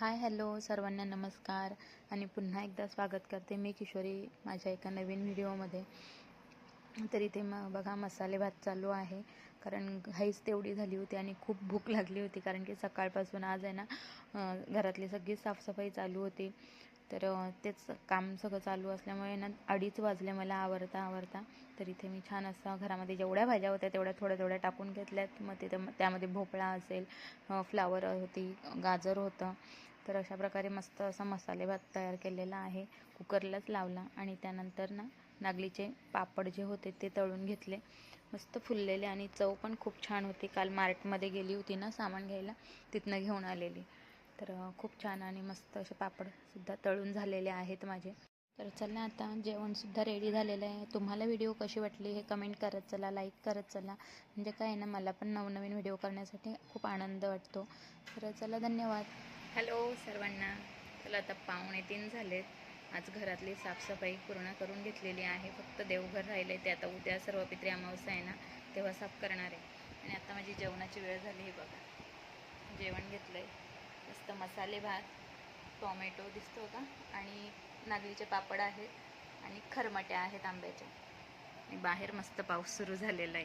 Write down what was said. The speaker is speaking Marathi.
हाय हॅलो सर्वांना नमस्कार आणि पुन्हा एकदा स्वागत करते मी किशोरी माझ्या एका नवीन व्हिडिओमध्ये. तर इथे मग बघा मसाले भात चालू आहे. कारण घाईच तेवढी झाली होती आणि खूप भूक लागली होती कारण की सकाळपासून आज आहे ना घरातली सगळी साफसफाई चालू होती. तर तेच काम सगळं चालू असल्यामुळे ना अडीच वाजले मला आवरता आवरता. तर इथे मी छान असं घरामध्ये जेवढ्या भाज्या होत्या तेवढ्या थोड्या थोड्या टाकून घेतल्यात. मग तिथे त्यामध्ये भोपळा असेल फ्लावर होती गाजर होतं. तर अशा प्रकारे मस्त असा मसाले भात तयार केलेला आहे. कुकरलाच लावला आणि त्यानंतर ना नागलीचे पापड जे होते ते तळून घेतले. मस्त फुललेले आणि चव पण खूप छान होती. काल मार्टमध्ये गेली होती ना सामान घ्यायला तिथनं घेऊन आलेली. तर खूप छान आणि मस्त असे पापडसुद्धा तळून झालेले आहेत माझे. तर चला आता जेवणसुद्धा रेडी झालेलं आहे. तुम्हाला व्हिडिओ कशी वाटली हे कमेंट करत चला लाईक करत चला. म्हणजे काय आहे ना मला पण नवनवीन व्हिडिओ करण्यासाठी खूप आनंद वाटतो. तर चला धन्यवाद. हॅलो सर्वांना. चला आता पाहुणे तीन झालेत. आज घरातली साफसफाई पूर्ण करून घेतलेली आहे. फक्त देवघर राहिले ते आता उद्या सर्व पित्री अमावस्या आहे ना तेव्हा साफ करणार आहे. आणि आता माझी जेवणाची वेळ झाली आहे बघा. जेवण घेतलं आहे मस्त मसाले भात टॉमॅटो दिसतो का? आणि नागलीचे पापड आहेत आणि खरमट्या आहेत आंब्याच्या आणि बाहेर मस्त पाऊस सुरू झालेला आहे.